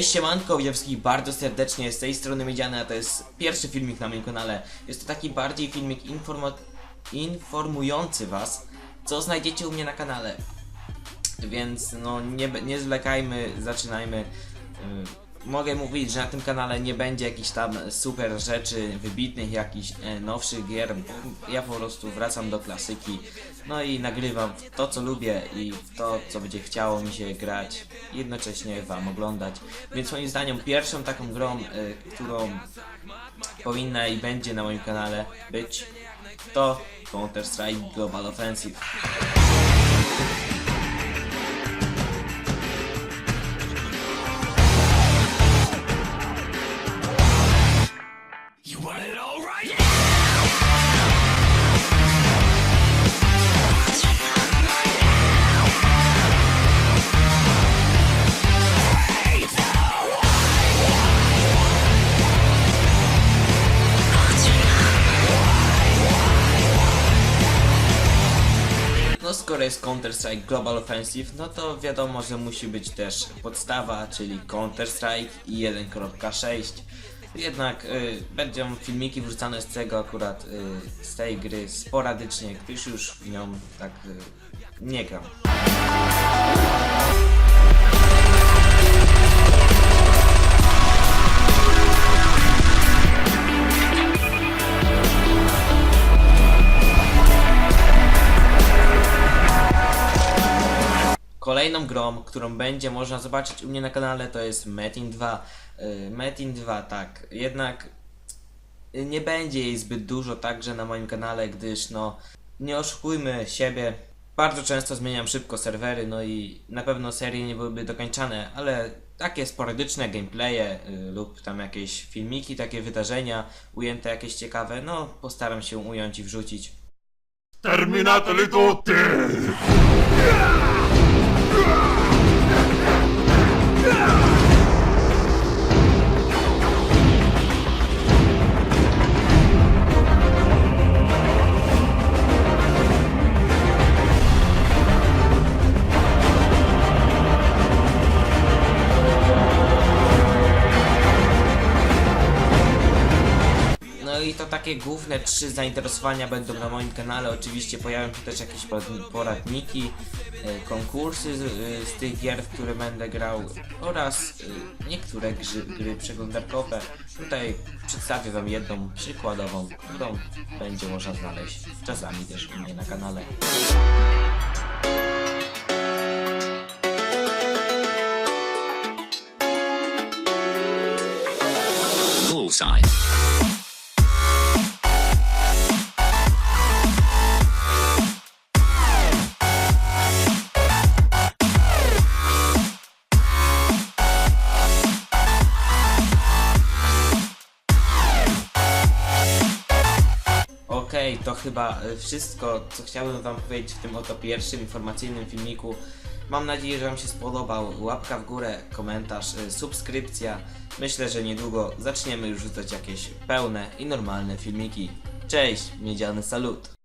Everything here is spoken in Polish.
Cześć siemanko, witam wszystkich bardzo serdecznie, z tej strony Miedziany, a to jest pierwszy filmik na moim kanale. Jest to taki bardziej filmik informujący was, co znajdziecie u mnie na kanale. Więc no nie, nie zwlekajmy, zaczynajmy. Mogę mówić, że na tym kanale nie będzie jakichś tam super rzeczy, wybitnych jakichś e, nowszych gier. Ja po prostu wracam do klasyki. No i nagrywam to, co lubię i to, co będzie chciało mi się grać. Jednocześnie wam oglądać. Więc moim zdaniem pierwszą taką grą, e, którą powinna i będzie na moim kanale być, to Counter-Strike Global Offensive. Skoro jest Counter-Strike Global Offensive, no to wiadomo, że musi być też podstawa, czyli Counter-Strike i 1.6. Jednak y, będą filmiki wrzucane z tego akurat y, z tej gry sporadycznie, gdyż już w nią tak y, nie gram. Kolejną grą, którą będzie można zobaczyć u mnie na kanale to jest Metin 2. Y, Metin 2, tak. Jednak nie będzie jej zbyt dużo także na moim kanale, gdyż no nie oszukujmy siebie. Bardzo często zmieniam szybko serwery, no i na pewno serie nie byłyby dokończane, ale takie sporadyczne gameplaye y, lub tam jakieś filmiki, takie wydarzenia ujęte jakieś ciekawe, no postaram się ująć i wrzucić. Terminator tutti! No i to takie główne trzy zainteresowania będą na moim kanale. Oczywiście pojawią się też jakieś porad- poradniki, e, konkursy z, e, z tych gier, w które będę grał oraz e, niektóre gry, gry przeglądarkowe. Tutaj przedstawię Wam jedną przykładową, którą będzie można znaleźć czasami też u mnie na kanale. Bullseye. Okej, to chyba e, wszystko, co chciałbym Wam powiedzieć w tym oto pierwszym informacyjnym filmiku. Mam nadzieję, że Wam się spodobał. Łapka w górę, komentarz, e, subskrypcja. Myślę, że niedługo zaczniemy już rzucać jakieś pełne i normalne filmiki. Cześć, miedziany salut!